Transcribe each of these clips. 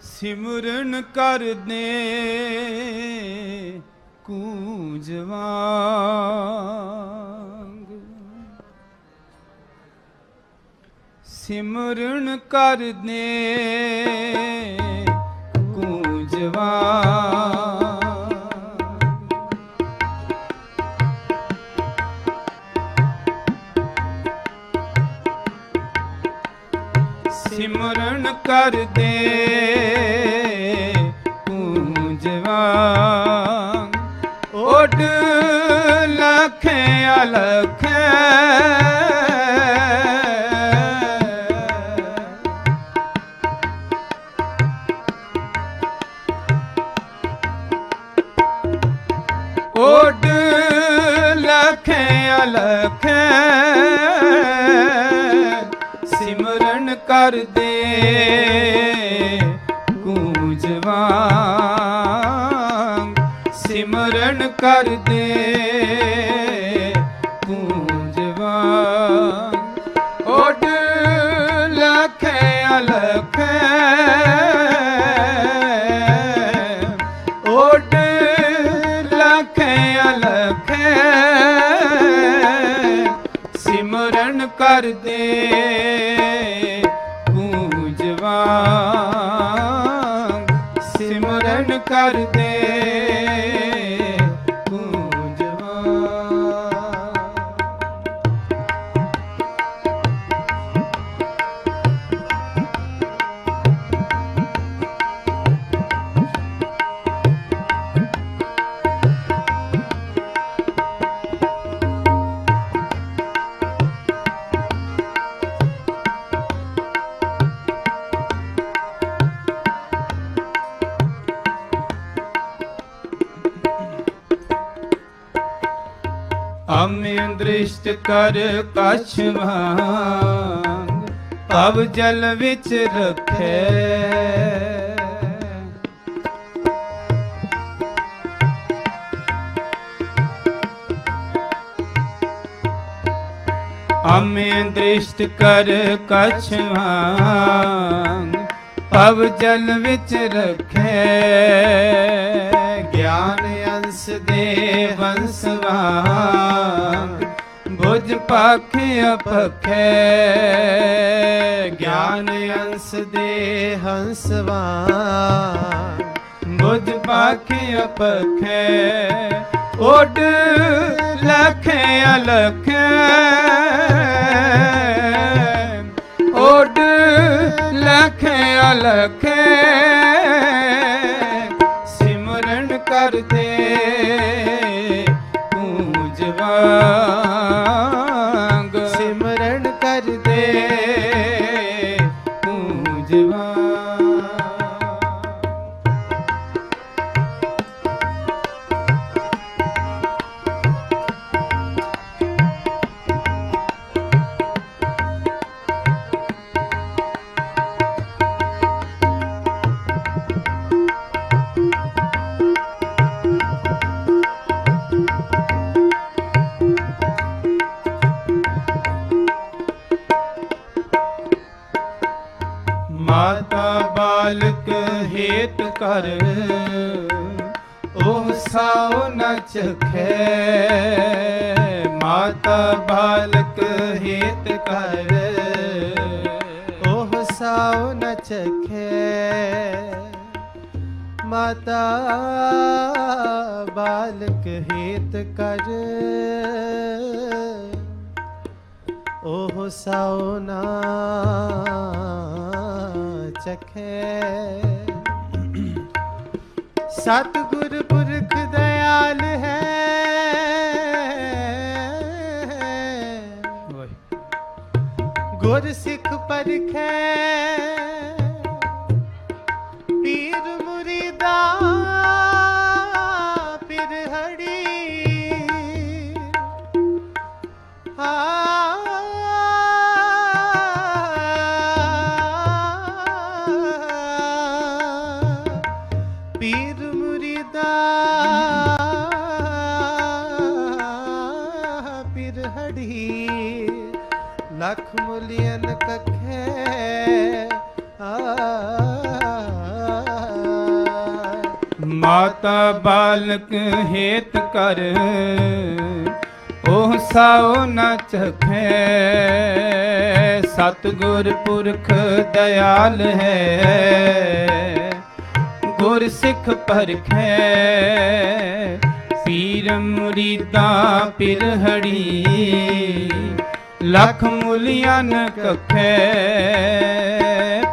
ਸਿਮਰਨ ਕਰਦੇ ਕੂੰਜ ਵਾਂਗ ਸਿਮਰਨ ਕਰਦੇ ਕੂੰਜ ਵਾਂਗ ਸਿਮਰਨ ਕਰਦੇ ਓਡ ਲਖੇ। ਅਲਖੇ ਓਡ ਲਖੇ। ਅਲਖੇ ਸਿਮਰਨ ਕਰਦੇ ਗੂੰਜਵਾ। ਕਰ ਦੇ ਤੂੰ ਜਵਾਨ ਓਡ ਲਖੇ ਅਲਖੇ ਓਡ ਲਖੇ ਅਲਖੇ ਸਿਮਰਨ ਕਰ ਦੇ ਤੂੰ ਜਵਾਨ ਸਿਮਰਨ ਕਰ ਦੇ ਦ੍ਰਿਸ਼ਟ ਕਰ ਕਛ ਵਾਂਗ, ਪਵ ਜਲ ਵਿੱਚ ਰਖੇ। ਅਮਿ ਦ੍ਰਿਸ਼ਟ ਕਰ ਕਛ ਵਾਂਗ, ਪਵ ਜਲ ਵਿੱਚ ਰਖੇ। ਗਿਆਨ ਅੰਸ ਦੇ ਵੰਸ ਵਾਂਗ ਬੁਝ ਪਾਖੇ ਅਪਖੇ ਗਿਆਨ ਅੰਸ ਦੇ ਹੰਸ ਵਾਂਗ। ਬੁਝ ਪਾਖੇ ਅਪਖੇ ਓਡ ਲਖੇ ਅਲਖੇ। ਓਡ ਲਖੇ ਅਲਖੇ, ਸਿਮਰਨ ਕਰਦੇ ਪੂਜਵਾਂਗ ਪੂਜਵਾਂ ਸਾਉ ਨ ਚਖੈ ਮਾਤਾ ਬਾਲਕ ਹੇਤ ਕਰ। ਉਹ ਸਾਉ ਨ ਚਖੈ ਮਾਤਾ ਬਾਲਕ ਹੇਤ ਕਰ। ਉਹ ਸਾਉਨਾ ਚਖੇ ਸਤਿਗੁਰ ਪੁਰਖ ਦਇਆਲ ਹੈ। ਗੁਰ ਸਿੱਖ ਪਰਖੈ। ਮਾਤਾ ਬਾਲਕ ਹੇਤ ਕਰ। ਉਹ ਸਾਉ ਨ ਚਖੈ। ਸਤਗੁਰ ਪੁਰਖ ਦਇਆਲ ਹੈ। ਗੁਰ ਸਿੱਖ ਪਰਖੈ। ਪੀਰ ਮੁਰੀਦਾਂ ਪਿਰਹੜੀ ਲਖ ਮੁਲੀਆਂ ਨ ਕਖੈ।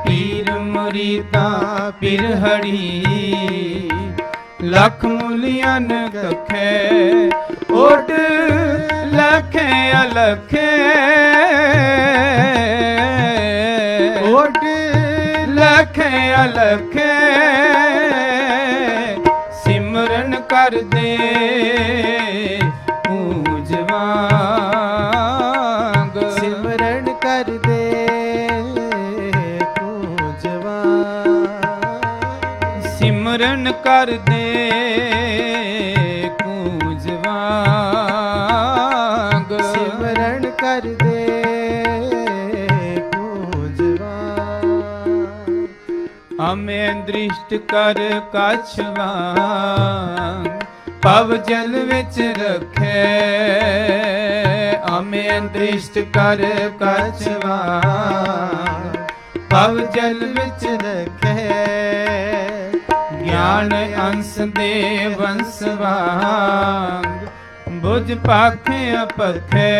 ਪੀਰ ਮੁਰੀਦਾਂ ਪਿਰਹੜੀ ਲਖ ਮੁਲੀਆਂ ਨ ਕਖੈ ਓਡ ਲਖੇ ਅਲਖੇ। ਓਡ ਲਖੇ ਅਲਖੇ। ਸਿਮਰਨ ਕਰਦੇ ਪੂਜਵਾਂਗ ਸਿਮਰਨ ਕਰਦੇ ਪੂਜਵਾ ਸਿਮਰਨ ਕਰਦੇ ਹਮੇ ਦ੍ਰਿਸ਼ਟ ਕਰ ਕਛਵਾ ਪਵ ਜਲ ਵਿੱਚ ਰਖੇ। ਹਮੇ ਦ੍ਰਿਸ਼ਟ ਕਰ ਕਛਵਾ ਪਵ ਜਲ ਵਿੱਚ ਰਖੇ। ਗਿਆਨ ਅੰਸ ਦੇ ਵੰਸ ਬੁਝ ਪਾਖੇ ਅਪਖੇ।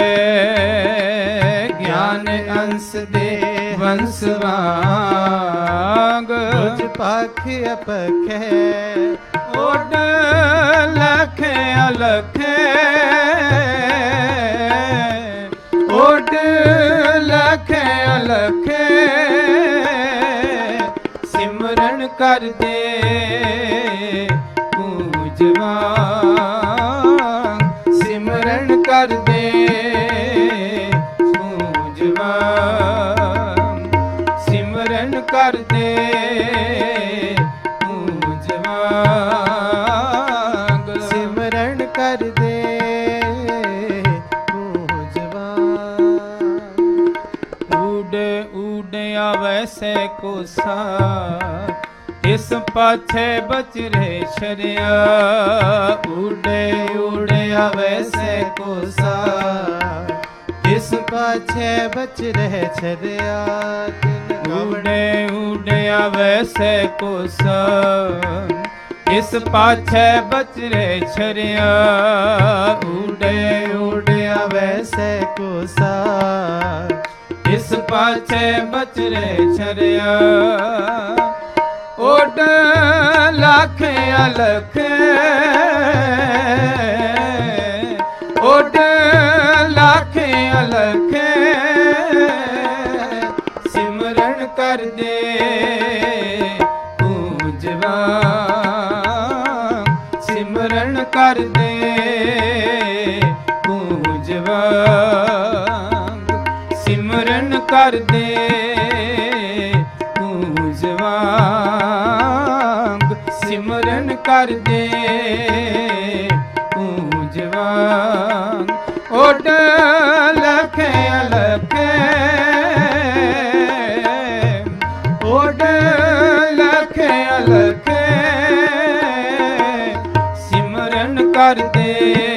ਗਿਆਨ ਅੰਸ ਦੇ ਵੰਸ ਵਾਂਗ ਤੁਝ ਪਖ ਅਪਖੇ ਓਡ ਲਖੇ ਅਲਖੇ। ਓਡ ਲਖੇ ਅਲਖੇ ਸਿਮਰਨ ਕਰਦੇ ਪੂਜਵਾ ਕਰਦੇ ਪੂਜਵਾ ਊਡ ਊਡ ਕੋਸਾ। ਇਸ ਪਾਛੇ ਬਚ ਰਹੇ ਸ਼ਰਿਆ ਊਡੇ ਊਡ ਆਵੈ ਸੇ ਕੋਸਾ। ਇਸ ਪਾਛੇ ਬਚ ਰਹਿ ਛਰਿਆ। ਤਿਨ ਊਡੇ ਵੈਸੇ ਆਵੈ ਕੋਸਾ। ਇਸ ਪਾਛੇ ਬਚਰੇ ਸ਼ਰਿਆ ਊਡੇ ਊਡ ਵੈਸੇ ਕੋਸਾ। ਇਸ ਪਾਛੇ ਬਚਰੇ ਛਰਿਆ ਓਡ ਲੱਖ ਅਲਖ। ਓਡ ਲੱਖ ਅਲਖ। ਸਿਮਰਨ ਕਰਦੇ ਪੂਜਵਾ ਸਿਮਰਨ ਕਰਦੇ ਪੂਜਵਾ ਸਿਮਰਨ ਕਰਦੇ ਪੂਜਵਾਂਗ ਸਿਮਰਨ ਕਰਦੇ ਪੂਜਵਾਂਗ ਓਡ ਲਖੇ ਸਿਮਰਨ ਕਰਦੇ।